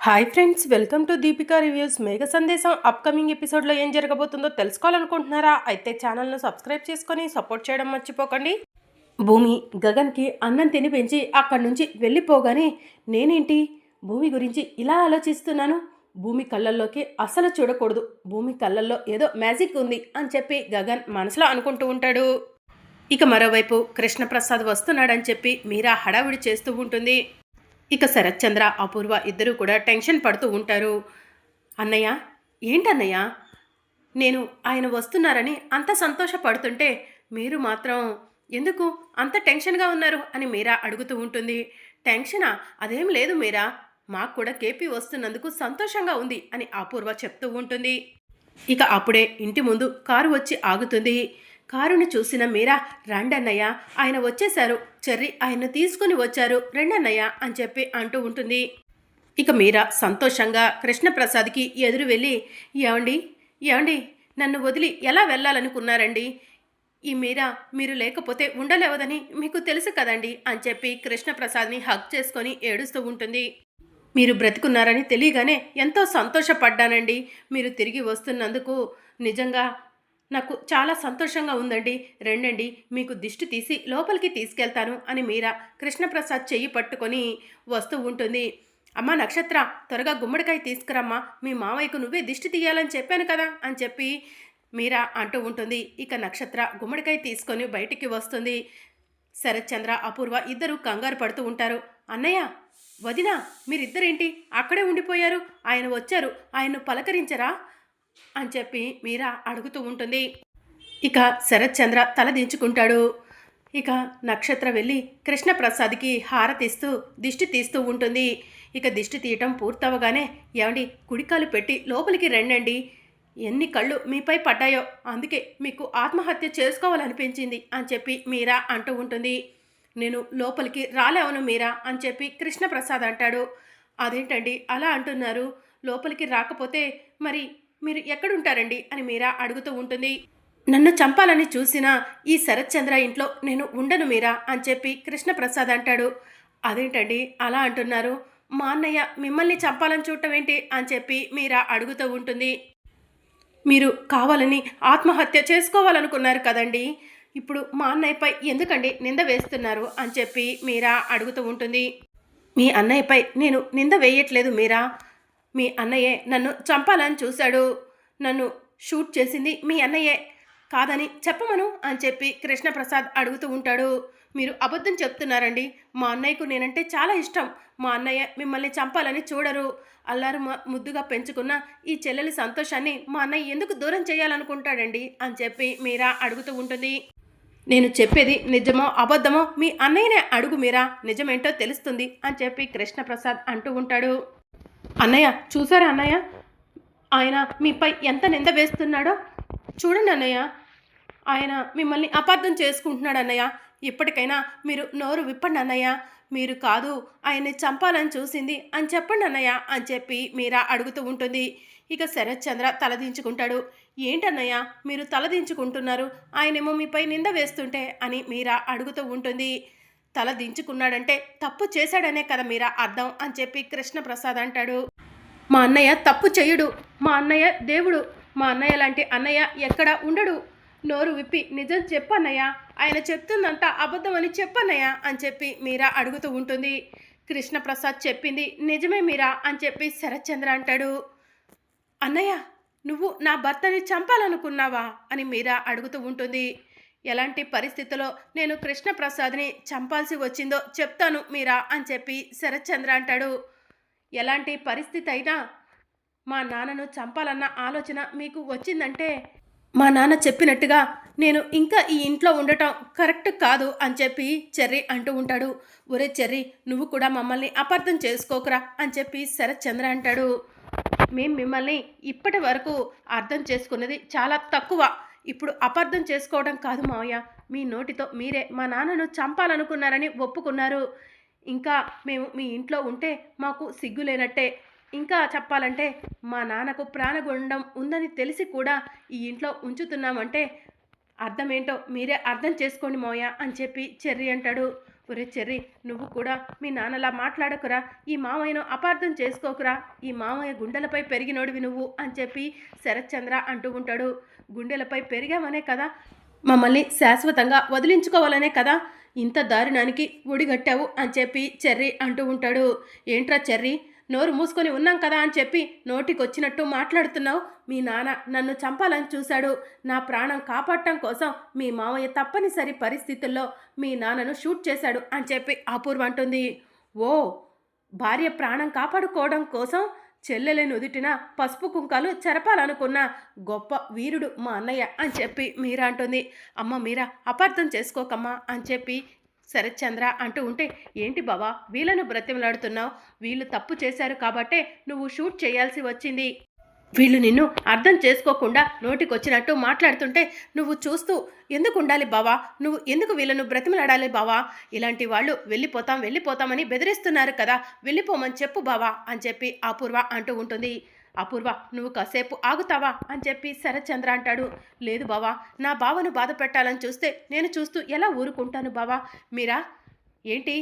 Hi friends welcome to Deepika reviews Megha Sandesam upcoming ఎపిసోడ్లో ఏం జరగబోతుందో తెలుసుకోవాలనుకుంటున్నారా? అయితే ఛానల్ను సబ్స్క్రైబ్ చేసుకొని సపోర్ట్ చేయడం మర్చిపోకండి. భూమి గగన్కి అన్నం తినిపించి అక్కడి నుంచి వెళ్ళిపోగానే నేనేంటి? భూమి గురించి ఇలా ఆలోచిస్తున్నాను. భూమి కళ్ళల్లోకి అసలు చూడకూడదు. భూమి కళ్ళల్లో ఏదో మ్యాజిక్ ఉంది అని చెప్పి గగన్ మనసులో అనుకుంటూ ఉంటాడు. ఇక మరోవైపు కృష్ణప్రసాద్ వస్తున్నాడని చెప్పి మీరా హడావిడి చేస్తూ ఉంటుంది. ఇక శరత్చంద్ర అపూర్వ ఇద్దరూ కూడా టెన్షన్ పడుతూ ఉంటారు. అన్నయ్య ఏంటన్నయ్య? నేను ఆయన వస్తున్నారని అంత సంతోషపడుతుంటే మీరు మాత్రం ఎందుకు అంత టెన్షన్గా ఉన్నారు అని మీరా అడుగుతూ ఉంటుంది. టెన్షనా? అదేం లేదు మీరా. మాకు కూడా కేపీ వస్తున్నందుకు సంతోషంగా ఉంది అని అపూర్వ చెప్తూ ఉంటుంది. ఇక అప్పుడే ఇంటి ముందు కారు వచ్చి ఆగుతుంది. కారుని చూసిన మీరా రండన్నయ్య ఆయన వచ్చేశారు. చెర్రి ఆయన తీసుకుని వచ్చారు. రెండన్నయ్య అని చెప్పి అంటూ ఉంటుంది. ఇక మీరా సంతోషంగా కృష్ణప్రసాద్కి ఎదురు వెళ్ళి ఏమండి? ఏమండి? నన్ను వదిలి ఎలా వెళ్ళాలనుకున్నారండి? ఈ మీరా మీరు లేకపోతే ఉండలేవదని మీకు తెలుసు కదండి అని చెప్పి కృష్ణప్రసాద్ని హక్ చేసుకొని ఏడుస్తూ ఉంటుంది. మీరు బ్రతికున్నారని తెలియగానే ఎంతో సంతోషపడ్డానండి. మీరు తిరిగి వస్తున్నందుకు నిజంగా నాకు చాలా సంతోషంగా ఉందండి. రెండండి మీకు దిష్టి తీసి లోపలికి తీసుకెళ్తాను అని మీరా కృష్ణప్రసాద్ చెయ్యి పట్టుకొని వస్తూ ఉంటుంది. అమ్మా నక్షత్ర త్వరగా గుమ్మడికాయ తీసుకురమ్మా. మీ మావయ్యకు నువ్వే దిష్టి తీయాలని చెప్పాను కదా అని చెప్పి మీరా అంటూ ఉంటుంది. ఇక నక్షత్ర గుమ్మడికాయ తీసుకొని బయటికి వస్తుంది. శరత్చంద్ర అపూర్వ ఇద్దరు కంగారు పడుతూ ఉంటారు. అన్నయ్య వదినా మీరిద్దరేంటి? అక్కడే ఉండిపోయారు. ఆయన వచ్చారు. ఆయన్ను పలకరించరా? అని చెప్పి మీరా అడుగుతూ ఉంటుంది. ఇక శరత్చంద్ర తల దించుకుంటాడు. ఇక నక్షత్ర వెళ్ళి కృష్ణప్రసాద్కి హారతిస్తూ దిష్టి తీస్తూ ఉంటుంది. ఇక దిష్టి తీయటం పూర్తవగానే ఏమండి కుడికాలు పెట్టి లోపలికి రండండి. ఎన్ని కళ్ళు మీపై పడ్డాయో అందుకే మీకు ఆత్మహత్య చేసుకోవాలనిపించింది అని చెప్పి మీరా అంటూ ఉంటుంది. నేను లోపలికి రాలేవను మీరా అని చెప్పి కృష్ణప్రసాద్ అంటాడు. అదేంటండి అలా అంటున్నారు. లోపలికి రాకపోతే మరి మీరు ఎక్కడుంటారండి అని మీరా అడుగుతూ ఉంటుంది. నన్ను చంపాలని చూసిన ఈ శరత్చంద్ర ఇంట్లో నేను ఉండను మీరా అని చెప్పి కృష్ణప్రసాద్ అంటాడు. అదేంటండి అలా అంటున్నారు? మా అన్నయ్య మిమ్మల్ని చంపాలని చూడటం ఏంటి అని చెప్పి మీరా అడుగుతూ ఉంటుంది. మీరు కావాలని ఆత్మహత్య చేసుకోవాలనుకున్నారు కదండి. ఇప్పుడు మా అన్నయ్యపై ఎందుకండి నింద వేస్తున్నారు అని చెప్పి మీరా అడుగుతూ ఉంటుంది. మీ అన్నయ్యపై నేను నింద వేయట్లేదు మీరా. మీ అన్నయ్యే నన్ను చంపాలని చూశాడు. నన్ను షూట్ చేసింది మీ అన్నయ్యే కాదని చెప్పమను అని చెప్పి కృష్ణప్రసాద్ అడుగుతూ ఉంటాడు. మీరు అబద్ధం చెప్తున్నారండి. మా అన్నయ్యకు నేనంటే చాలా ఇష్టం. మా అన్నయ్య మిమ్మల్ని చంపాలని చూడరు. అల్లారు మ- ముద్దుగా పెంచుకున్న ఈ చెల్లెలి సంతోషాన్ని మా అన్నయ్య ఎందుకు దూరం చేయాలనుకుంటాడండి? అని చెప్పి మీరా అడుగుతూ ఉంటుంది. నేను చెప్పేది నిజమో అబద్ధమో మీ అన్నయ్యనే అడుగు మీరా. నిజమేంటో తెలుస్తుంది అని చెప్పి కృష్ణప్రసాద్ అంటూ ఉంటాడు. అన్నయ్య చూసారా అన్నయ్య? ఆయన మీపై ఎంత నింద వేస్తున్నాడో? చూడండి అన్నయ్య. ఆయన మిమ్మల్ని అపార్థం చేసుకుంటున్నాడు అన్నయ్య. ఇప్పటికైనా మీరు నోరు విప్పండి అన్నయ్య. మీరు కాదు ఆయన్ని చంపాలని చూసింది అని చెప్పండి అన్నయ్య అని చెప్పి మీరా అడుగుతూ ఉంటుంది. ఇక శరత్ చంద్ర తలదించుకుంటాడు. ఏంటన్నయ్య మీరు తలదించుకుంటున్నారు? ఆయనేమో మీపై నింద వేస్తుంటే అని మీరా అడుగుతూ ఉంటుంది. తల దించుకున్నాడంటే తప్పు చేశాడనే కదా మీరా అర్థం అని చెప్పి కృష్ణప్రసాద్ అంటాడు. మా అన్నయ్య తప్పు చేయుడు. మా అన్నయ్య దేవుడు. మా అన్నయ్య లాంటి అన్నయ్య ఎక్కడ ఉండడు. నోరు విప్పి నిజం చెప్పన్నయ్య. ఆయన చెప్తుందంతా అబద్ధమని చెప్పన్నయ్య అని చెప్పి మీరా అడుగుతూ ఉంటుంది. కృష్ణప్రసాద్ చెప్పింది నిజమే మీరా అని చెప్పి శరత్చంద్ర అంటాడు. అన్నయ్య నువ్వు నా భర్తని చంపాలనుకున్నావా అని మీరా అడుగుతూ ఉంటుంది. ఎలాంటి పరిస్థితిలో నేను కృష్ణప్రసాద్ని చంపాల్సి వచ్చిందో చెప్తాను మీరా అని చెప్పి శరత్చంద్ర అంటాడు. ఎలాంటి పరిస్థితి అయినా మా నాన్నను చంపాలన్న ఆలోచన మీకు వచ్చిందంటే మా నాన్న చెప్పినట్టుగా నేను ఇంకా ఈ ఇంట్లో ఉండటం కరెక్ట్ కాదు అని చెప్పి చెర్రీ అంటూ ఉంటాడు. ఒరే చెర్రీ నువ్వు కూడా మమ్మల్ని అపార్థం చేసుకోకురా అని చెప్పి శరత్చంద్ర అంటాడు. మేము మిమ్మల్ని ఇప్పటి వరకు అర్థం చేసుకున్నది చాలా తక్కువ. ఇప్పుడు అపార్థం చేసుకోవడం కాదు మావయ్య. మీ నోటితో మీరే మా నాన్నను చంపాలనుకున్నారని ఒప్పుకున్నారు. ఇంకా మేము మీ ఇంట్లో ఉంటే మాకు సిగ్గు లేనట్టే ఇంకా చెప్పాలంటే మా నాన్నకు ప్రాణగుండం ఉందని తెలిసి కూడా ఈ ఇంట్లో ఉంచుతున్నామంటే అర్థమేంటో మీరే అర్థం చేసుకోండి మోయ అని చెప్పి చెర్రి అంటాడు. ఒరే చెర్రి నువ్వు కూడా మీ నాన్నలా మాట్లాడకురా. ఈ మామయ్యను అపార్థం చేసుకోకురా. ఈ మామయ్య గుండెలపై పెరిగినోడివి నువ్వు అని చెప్పి శరత్చంద్ర అంటూ ఉంటాడు. గుండెలపై పెరిగామనే కదా? మమ్మల్ని శాశ్వతంగా వదిలించుకోవాలనే కదా? ఇంత దారుణానికి ఒడిగట్టావు అని చెప్పి చెర్రీ అంటూ ఉంటాడు. ఏంట్రా చెర్రీ? నోరు మూసుకొని ఉన్నాం కదా అని చెప్పి నోటికొచ్చినట్టు మాట్లాడుతున్నావు? మీ నాన్న నన్ను చంపాలని చూశాడు. నా ప్రాణం కాపాడటం కోసం మీ మామయ్య తప్పనిసరి పరిస్థితుల్లో మీ నాన్నను షూట్ చేశాడు అని చెప్పి అపూర్వ అంటుంది. ఓ! భార్య ప్రాణం కాపాడుకోవడం కోసం చెల్లెలి నుదుటిన పసుపు కుంకాలు చెరపాలనుకున్న గొప్ప వీరుడు మా అన్నయ్య అని చెప్పి మీరా అంటుంది. అమ్మ మీరా అపార్థం చేసుకోకమ్మా అని చెప్పి శరత్చంద్ర అంటూ ఉంటే ఏంటి బావా వీళ్ళను బ్రతిమలాడుతున్నావు? వీళ్ళు తప్పు చేశారు కాబట్టే నువ్వు షూట్ చేయాల్సి వచ్చింది. వీళ్ళు నిన్ను అర్థం చేసుకోకుండా నోటికొచ్చినట్టు మాట్లాడుతుంటే నువ్వు చూస్తూ ఎందుకు ఉండాలి బావా? నువ్వు ఎందుకు వీళ్ళను బ్రతిమలాడాలి బావా? ఇలాంటి వాళ్ళు వెళ్ళిపోతాం వెళ్ళిపోతామని బెదిరిస్తున్నారు కదా. వెళ్ళిపోమని చెప్పు బావా అని చెప్పి అపూర్వ అంటూ ఉంటుంది. అపూర్వ నువ్వు కాసేపు ఆగుతావా? అని చెప్పి శరత్చంద్ర అంటాడు. లేదు బావా నా బావను బాధ పెట్టాలని చూస్తే నేను చూస్తూ ఎలా ఊరుకుంటాను బావా? మీరా? ఏంటి?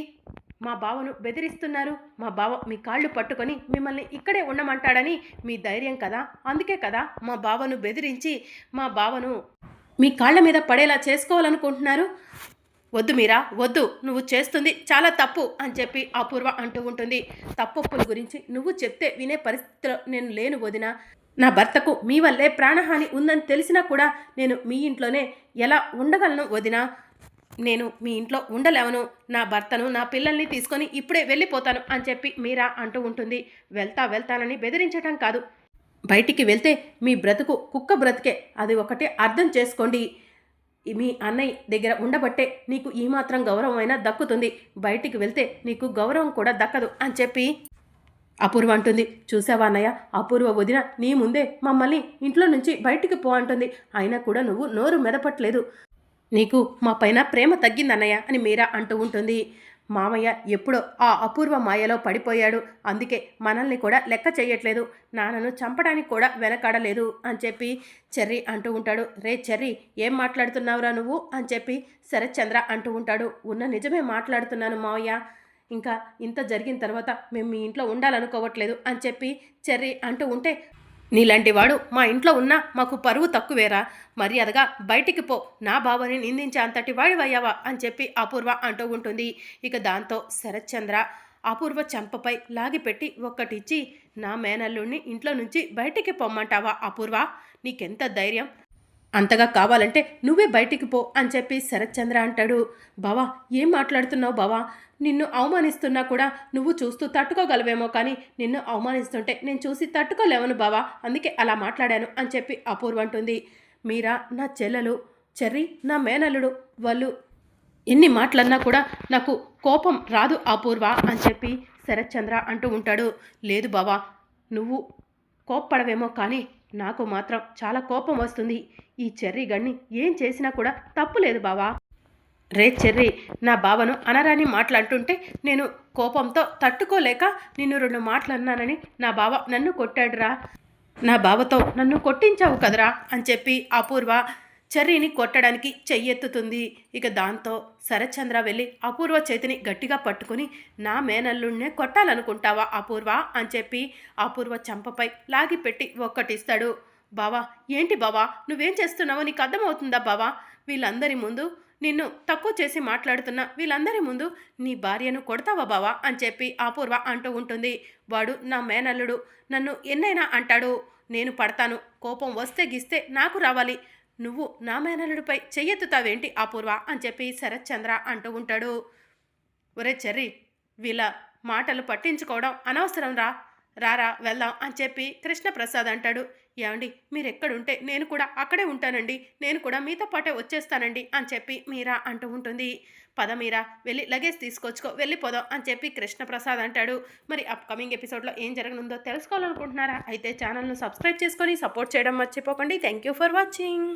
మా బావను బెదిరిస్తున్నారు. మా బావ మీ కాళ్ళు పట్టుకొని మిమ్మల్ని ఇక్కడే ఉండమంటాడని మీ ధైర్యం కదా? అందుకే కదా మా బావను బెదిరించి మా బావను మీ కాళ్ళ మీద పడేలా చేసుకోవాలనుకుంటున్నారు? వద్దు మీరా వద్దు. నువ్వు చేస్తుంది చాలా తప్పు అని చెప్పి అపూర్వ అంటూ ఉంటుంది. తప్పొప్పుల గురించి నువ్వు చెప్తే వినే పరిస్థితిలో నేను లేను వదిన. నా భర్తకు మీ వల్లే ప్రాణహాని ఉందని తెలిసినా కూడా నేను మీ ఇంట్లోనే ఎలా ఉండగలను వదినా? నేను మీ ఇంట్లో ఉండలేవను. నా భర్తను నా పిల్లల్ని తీసుకొని ఇప్పుడే వెళ్ళిపోతాను అని చెప్పి మీరా అంటూ ఉంటుంది. వెళ్తా వెళ్తానని బెదిరించటం కాదు. బయటికి వెళ్తే మీ బ్రతుకు కుక్క బ్రతికే. అది ఒకటే అర్థం చేసుకోండి. మీ అన్నయ్య దగ్గర ఉండబట్టే నీకు ఈ మాత్రం గౌరవం అయినా దక్కుతుంది. బయటికి వెళ్తే నీకు గౌరవం కూడా దక్కదు అని చెప్పి అపూర్వ అంటుంది. చూసావా అన్నయ్య? అపూర్వ వదిన నీ ముందే మమ్మల్ని ఇంట్లో నుంచి బయటికి పో అంటుంది. అయినా కూడా నువ్వు నోరు మెదపట్లేదు. నీకు మా పైన ప్రేమ తగ్గిందన్నయ్య అని మీరా అంటూ ఉంటుంది. మామయ్య ఎప్పుడో ఆ అపూర్వ మాయలో పడిపోయాడు. అందుకే మనల్ని కూడా లెక్క చేయట్లేదు. నాన్నను చంపడానికి కూడా వెనకాడలేదు అని చెప్పి చెర్రీ అంటూ ఉంటాడు. రే చెర్రీ ఏం మాట్లాడుతున్నావురా నువ్వు అని చెప్పి శరత్చంద్ర అంటూ ఉంటాడు. ఉన్న నిజమే మాట్లాడుతున్నాను మావయ్య. ఇంకా ఇంత జరిగిన తర్వాత మేము మీ ఇంట్లో ఉండాలనుకోవట్లేదు అని చెప్పి చెర్రీ అంటూ ఉంటే నీలాంటి వాడు మా ఇంట్లో ఉన్నా మాకు పరువు తక్కువేరా. మర్యాదగా బయటికి పో. నా బావని నిందించే అంతటి వాడివయ్యావా అని చెప్పి అపూర్వ అంటూ ఉంటుంది. ఇక దాంతో శరత్చంద్ర అపూర్వ చెంపపై లాగిపెట్టి ఒక్కటిచ్చి నా మేనల్లుడిని ఇంట్లో నుంచి బయటికి పొమ్మంటావా అపూర్వ? నీకెంత ధైర్యం? అంతగా కావాలంటే నువ్వే బయటికి పో అని చెప్పి శరత్చంద్ర అంటాడు. బావా ఏం మాట్లాడుతున్నావు బావా? నిన్ను అవమానిస్తున్నా కూడా నువ్వు చూస్తూ తట్టుకోగలవేమో కానీ నిన్ను అవమానిస్తుంటే నేను చూసి తట్టుకోలేవను బావా. అందుకే అలా మాట్లాడాను అని చెప్పి అపూర్వ అంటుంది. మీరా నా చెల్లెలు చెర్రి నా మేనల్లుడు వాళ్ళు ఎన్ని మాటలన్నా కూడా నాకు కోపం రాదు అపూర్వ అని చెప్పి శరత్చంద్ర అంటూ ఉంటాడు. లేదు బావా నువ్వు కోప్పడవేమో కానీ నాకు మాత్రం చాలా కోపం వస్తుంది. ఈ చెర్రీ గణ్ణి ఏం చేసినా కూడా తప్పు లేదు బావా. రే చెర్రీ నా బావను అనరాని మాట్లాడుతుంటే నేను కోపంతో తట్టుకోలేక నిన్ను రెండు మాటలు అన్నానని నా బావ నన్ను కొట్టాడురా. నా బావతో నన్ను కొట్టించావు కదరా అని చెప్పి అపూర్వ చెర్రీని కొట్టడానికి చెయ్యెత్తుతుంది. ఇక దాంతో శరత్చంద్ర వెళ్ళి అపూర్వ చేతిని గట్టిగా పట్టుకుని నా మేనల్లుడినే కొట్టాలనుకుంటావా అపూర్వ? అని చెప్పి అపూర్వ చంపపై లాగిపెట్టి ఒక్కటిస్తాడు. బావా ఏంటి బావా? నువ్వేం చేస్తున్నావో నీకు అర్థమవుతుందా బావా? వీళ్ళందరి ముందు నిన్ను తక్కువ చేసి మాట్లాడుతున్న వీళ్ళందరి ముందు నీ భార్యను కొడతావా బావా? అని చెప్పి అపూర్వ అంటూ ఉంటుంది. వాడు నా మేనల్లుడు నన్ను ఎన్నైనా అంటాడు. నేను పడతాను. కోపం వస్తే గిస్తే నాకు రావాలి. నువ్వు నా మేనల్లుడిపై చెయ్యెత్తుతావేంటి అపూర్వ అని చెప్పి శరత్చంద్ర అంటూ ఉంటాడు. ఒరే చెర్రి వీళ్ళ మాటలు పట్టించుకోవడం అనవసరం రా. రారా వెళ్దాం అని చెప్పి కృష్ణప్రసాద్ అంటాడు. ఏమండి మీరు ఎక్కడుంటే నేను కూడా అక్కడే ఉంటానండి. నేను కూడా మీతో పాటే వచ్చేస్తానండి అని చెప్పి మీరా అంటూ ఉంటుంది. పద మీరా వెళ్ళి లగేజ్ తీసుకొచ్చుకో వెళ్ళిపోదాం అని చెప్పి కృష్ణప్రసాద్ అంటాడు. మరి అప్కమింగ్ ఎపిసోడ్లో ఏం జరగనుందో తెలుసుకోవాలనుకుంటున్నారా? అయితే ఛానల్ను సబ్స్క్రైబ్ చేసుకొని సపోర్ట్ చేయడం మర్చిపోకండి. Thank you for watching